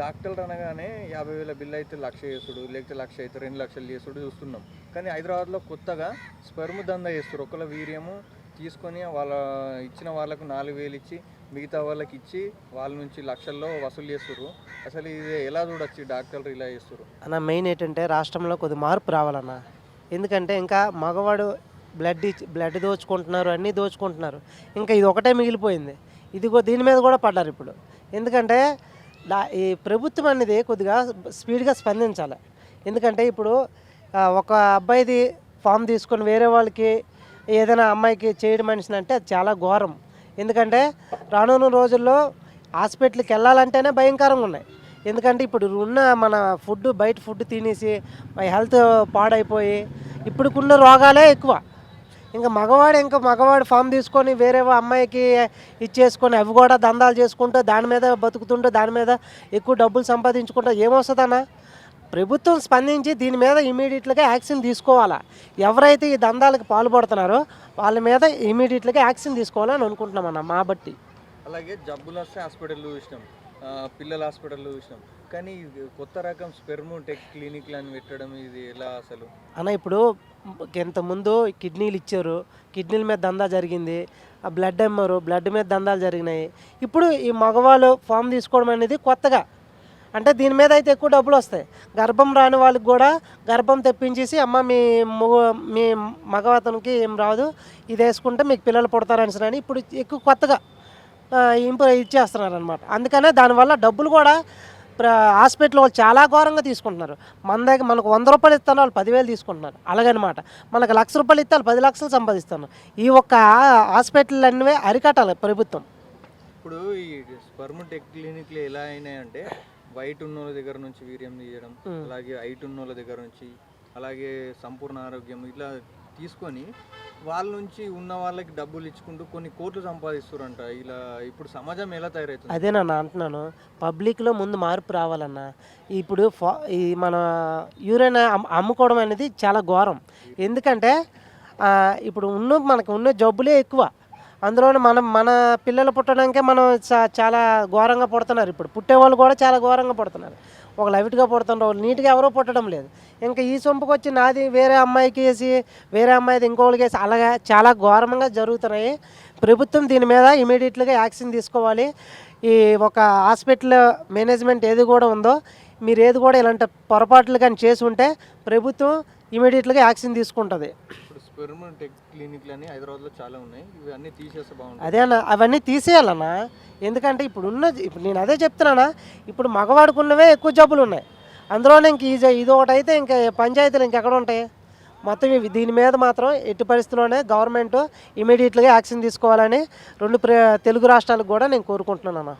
డాక్టర్లు అనగానే యాభై వేల బిల్ అయితే లక్ష చేసుడు లేకపోతే లక్ష అయితే రెండు లక్షలు చేసుడు చూస్తున్నాం. కానీ హైదరాబాద్లో కొత్తగా స్పెర్మ్ దందా చేస్తారు ఒకళ్ళ వీర్యము తీసుకొని వాళ్ళ ఇచ్చిన వాళ్ళకు నాలుగు వేలు ఇచ్చి మిగతా వాళ్ళకి ఇచ్చి వాళ్ళ నుంచి లక్షల్లో వసూలు చేస్తారు అసలు ఇది ఎలా చూడొచ్చు డాక్టర్లు ఇలా చేస్తారు అన్న మెయిన్ ఏంటంటే రాష్ట్రంలో కొద్ది మార్పు రావాలన్న. ఎందుకంటే ఇంకా మగవాడు బ్లడ్ ఇచ్చి బ్లడ్ దోచుకుంటున్నారు అన్నీ దోచుకుంటున్నారు. ఇంకా ఇది ఒకటే మిగిలిపోయింది. ఇదిగో దీని మీద కూడా పడ్డారు ఇప్పుడు. ఎందుకంటే ఈ ప్రభుత్వం అనేది కొద్దిగా స్పీడ్గా స్పందించాలి. ఎందుకంటే ఇప్పుడు ఒక అబ్బాయిది ఫామ్ తీసుకొని వేరే వాళ్ళకి ఏదైనా అమ్మాయికి చేయడం మనిషిని అంటే అది చాలా ఘోరం. ఎందుకంటే రానున్న రోజుల్లో హాస్పిటల్కి వెళ్ళాలంటేనే భయంకరంగా ఉన్నాయి. ఎందుకంటే ఇప్పుడు ఉన్న మన ఫుడ్ బయట ఫుడ్ తినేసి హెల్త్ పాడైపోయి ఇప్పుడుకున్న రోగాలే ఎక్కువ. ఇంకా మగవాడు ఇంకా మగవాడు ఫామ్ తీసుకొని వేరే అమ్మాయికి ఇచ్చేసుకొని అవి కూడా దందాలు చేసుకుంటూ దాని మీద బతుకుతుంటూ దాని మీద ఎక్కువ డబ్బులు సంపాదించుకుంటూ ఏమొస్తుందన్నా? ప్రభుత్వం స్పందించి దీని మీద ఇమీడియట్గా యాక్షన్ తీసుకోవాలా? ఎవరైతే ఈ దందాలకు పాల్పడుతున్నారో వాళ్ళ మీద ఇమీడియట్గా యాక్షన్ తీసుకోవాలని అనుకుంటున్నామన్న మా బట్టి. అలాగే జబ్బులు వస్తే హాస్పిటల్ ఇష్టం పిల్లల హాస్పిటల్ చూసినాం. కానీ కొత్త రకం స్పెర్మ్ టెక్ క్లినిక్లు అని పెట్టడం ఇది ఎలా అసలు? అన్న ఇప్పుడు ఇంతకుముందు కిడ్నీలు ఇచ్చారు. కిడ్నీల మీద దందా జరిగింది. ఆ బ్లడ్ అమ్మారు. బ్లడ్ మీద దందాలు జరిగినాయి. ఇప్పుడు ఈ మగవాళ్ళు ఫామ్ తీసుకోవడం అనేది కొత్తగా. అంటే దీని మీద అయితే ఎక్కువ డబ్బులు వస్తాయి. గర్భం రాని వాళ్ళకి కూడా గర్భం తెప్పించేసి అమ్మ మీ మగ మీ మగవతనికి ఏం రాదు. ఇది వేసుకుంటే మీకు పిల్లలు పుడతారని అని. ఇప్పుడు ఎక్కువ కొత్తగా. ఇంప్రూ ఇచ్చేస్తున్నారు అనమాట అందుకనే దానివల్ల డబ్బులు కూడా ప్ర- హాస్పిటల్ వాళ్ళు చాలా ఘోరంగా తీసుకుంటున్నారు. మన దగ్గర మనకు వంద రూపాయలు ఇస్తాను వాళ్ళు పదివేలు తీసుకుంటున్నారు. అలాగనమాట. మనకు లక్ష రూపాయలు ఇస్తే వాళ్ళు పది లక్షలు సంపాదిస్తున్నారు ఈ ఒక్క హాస్పిటల్ అన్నీ అరికట్టాలి ప్రభుత్వం. ఇప్పుడు ఈ స్పర్మ్ టెక్ క్లినిక్లు ఎలా అయినాయంటే వైట్ ఉన్నోళ్ళ దగ్గర నుంచి వీర్యం తీయడం. అలాగే హైట్ ఉన్నోళ్ళ దగ్గర నుంచి అలాగే సంపూర్ణ ఆరోగ్యం ఇట్లా తీసుకొని వాళ్ళ నుంచి ఉన్న వాళ్ళకి డబ్బులు ఇచ్చుకుంటూ కొన్ని కోట్లు సంపాదిస్తారంట ఇలా ఇప్పుడు సమాజం ఎలా తయారవుతుంది? అదేనన్నా అంటున్నాను. పబ్లిక్లో ముందు మార్పు రావాలన్నా. ఇప్పుడు ఫా ఈ మన యూరిన్ అమ్- అమ్ముకోవడం అనేది చాలా ఘోరం. ఎందుకంటే ఇప్పుడు ఉన్న మనకు ఉన్న జబ్బులే ఎక్కువ. అందులోనే మనం మన పిల్లలు పుట్టడానికే మనం చాలా ఘోరంగా పుడుతున్నారు. ఇప్పుడు పుట్టేవాళ్ళు కూడా చాలా ఘోరంగా పుడుతున్నారు. ఒక లైట్గా పుడుతున్నారు వాళ్ళు నీట్గా ఎవరో పుట్టడం లేదు. ఇంకా ఈ సొంపుకి వచ్చి నాది వేరే అమ్మాయికి వేసి వేరే అమ్మాయిది ఇంకోళ్ళకి వేసి అలాగా చాలా ఘోరంగా జరుగుతున్నాయి. ప్రభుత్వం దీని మీద ఇమీడియట్గా యాక్షన్ తీసుకోవాలి. ఈ ఒక హాస్పిటల్ మేనేజ్మెంట్ ఏది కూడా ఉందో మీరు ఏది కూడా ఇలాంటి పొరపాట్లు కానీ చేసి ఉంటే ప్రభుత్వం ఇమీడియట్గా యాక్షన్ తీసుకుంటుంది. టెక్ క్లినిక్లు అని హైదరాబాద్లో చాలా ఉన్నాయి. ఇవి అన్నీ తీసేస్తే బాగుంటుంది. అదే అన్న అవన్నీ తీసేయాలన్నా ఎందుకంటే ఇప్పుడు ఉన్న ఇప్పుడు నేను అదే చెప్తున్నానా ఇప్పుడు మగవాడుకున్నవే ఎక్కువ జబ్బులు ఉన్నాయి. అందులోనే ఇంక ఈ జ- ఇది ఒకటి అయితే ఇంకా పంచాయతీలు ఇంకెక్కడ ఉంటాయి? మొత్తం ఇవి దీని మీద మాత్రం ఎట్టి పరిస్థితుల్లోనే గవర్నమెంట్ ఇమీడియట్గా యాక్షన్ తీసుకోవాలని రెండు ప్ర తెలుగు రాష్ట్రాలకు కూడా నేను కోరుకుంటున్నాను అన్న